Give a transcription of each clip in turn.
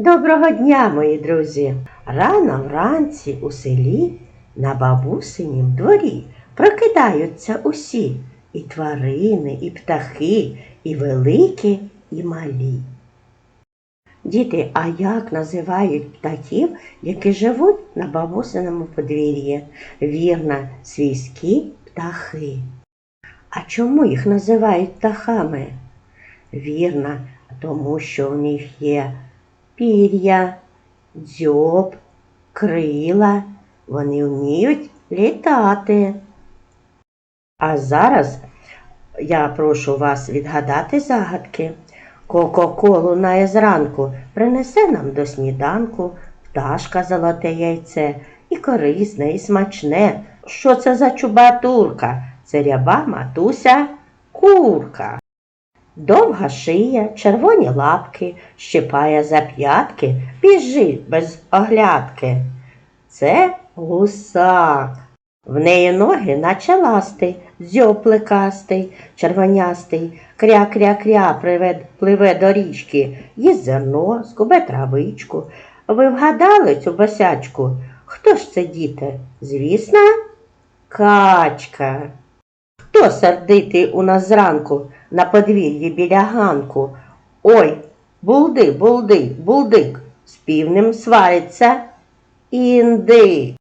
Доброго дня, мої друзі! Рано вранці у селі на бабусинім дворі прокидаються усі і тварини, і птахи, і великі, і малі. Діти, а як називають птахів, які живуть на бабусиному подвір'ї? Вірно, свійські птахи. А чому їх називають птахами? Вірно, тому що у них є пір'я, дзьоб, крила, вони вміють літати. А зараз я прошу вас відгадати загадки. Кока-колу на зранку принесе нам до сніданку пташка золоте яйце і корисне, і смачне. Що це за чубатурка? Це ряба матуся курка. Довга шия, червоні лапки, щипає за п'ятки, біжить без оглядки. Це гусак. В неї ноги наче ласти, дзьоб плекастий, червонястий, кря-кря-кря приве- пливе до річки, їсть зерно, скубе травичку. Ви вгадали цю босячку? Хто ж це діти? Звісно, качка. Хто сердитий у нас зранку на подвір'ї біля ганку? Ой, булди, булди, булдик, з півнем свариться індик.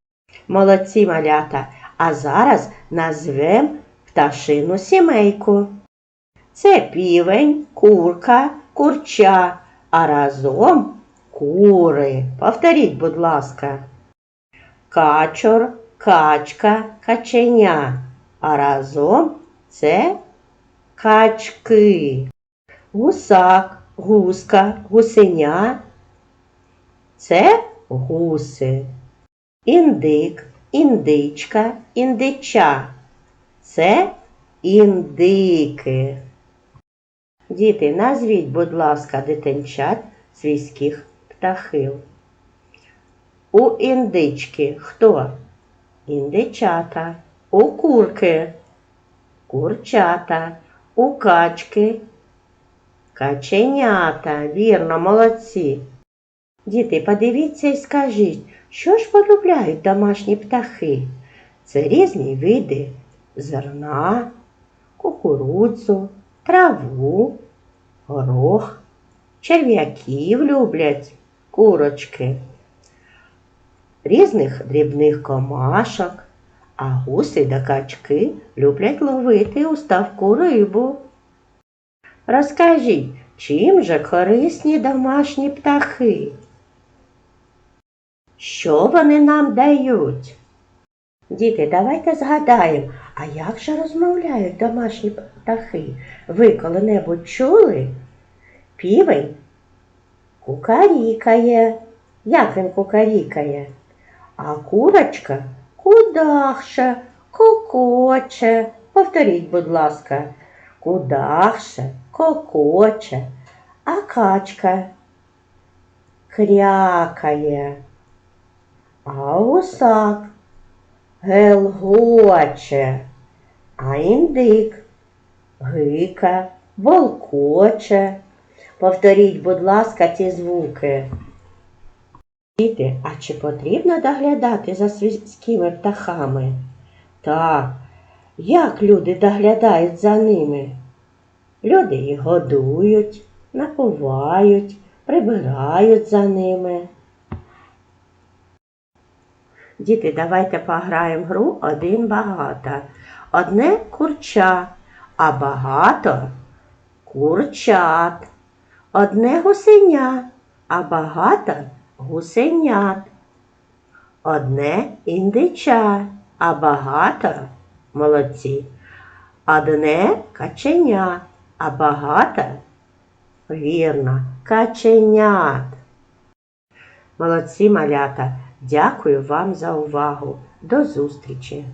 Молодці малята, а зараз назвем пташину сімейку. Це півень, курка, курча, а разом кури. Повторіть, будь ласка. Качур, качка, каченя, а разом це качки. Гусак, гуска, гусеня. Це гуси. Індик, індичка, індича. Це індики. Діти, назвіть, будь ласка, дитинчат свійських птахів. У індички хто? Індичата. У курки. Курчата. У качки. Каченята. Вірно, молодці. Діти, подивіться і скажіть, що ж полюбляють домашні птахи? Це різні види зерна, кукурудзу, траву, горох, черв'яків люблять курочки, різних дрібних комашок, а гуси та качки люблять ловити у ставку рибу. Розкажіть, чим же корисні домашні птахи? Що вони нам дають? Діти, давайте згадаємо, а як же розмовляють домашні птахи? Ви коли-небудь чули? Півень кукарікає. Як він кукарікає? А курочка кудахше, кокоче. Повторіть, будь ласка, кудахше, кокоче, а качка крякає. А гусак гелгоче, а індик гика, волкоче. Повторіть, будь ласка, ці звуки. Діти, а чи потрібно доглядати за свійськими птахами? Так, як люди доглядають за ними? Люди їх годують, напувають, прибирають за ними. Діти, давайте пограємо гру один багато. Одне курча, а багато курчат. Одне гусеня, а багато гусенят. Одне індича, а багато молодці. Одне каченя, а багато вірно, каченят. Молодці малята. Дякую вам за увагу. До зустрічі!